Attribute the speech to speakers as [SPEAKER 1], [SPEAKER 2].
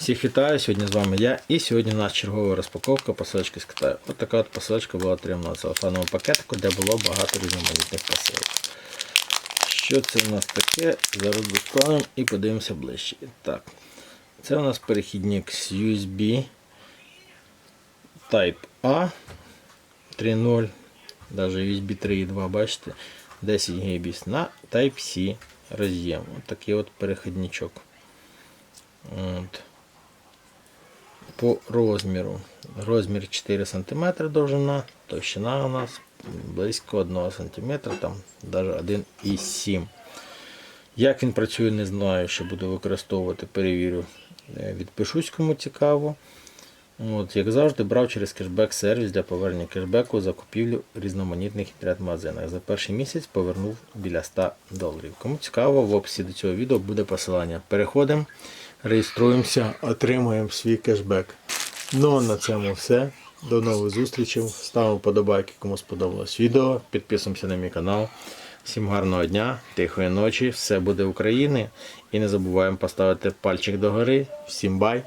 [SPEAKER 1] Всіх вітаю, сьогодні з вами я і сьогодні у нас чергова розпаковка посилочки з Китаю. Ось така от посилочка була отримана в целофановому пакетику, де було багато різноманітних посилок. Що це у нас таке? Зараз достанемо і подивимося ближче. Так, це у нас перехідник з USB Type A 3.0, навіть USB 3.2, бачите, 10 Гбіс на Type-C роз'єм. Ось такий от перехідничок. От. По розміру. Розмір 4 см довжина, товщина у нас близько 1 см, там навіть 1,7 Як він працює, не знаю, що буду використовувати, перевірю. Е, Відпишусь, кому цікаво. От, як завжди, брав через кешбек сервіс для повернення кешбеку за купівлю різноманітних інтернет-магазинах. За перший місяць повернув біля 100 доларів. Кому цікаво, в описі до цього відео буде посилання. Переходимо, реєструємося, отримуємо свій кешбек. Ну а на цьому все. До нових зустрічей. Ставимо подобайки, кому сподобалось відео. Підписуємося на мій канал. Всім гарного дня, тихої ночі, все буде України. І не забуваємо поставити пальчик догори. Всім бай!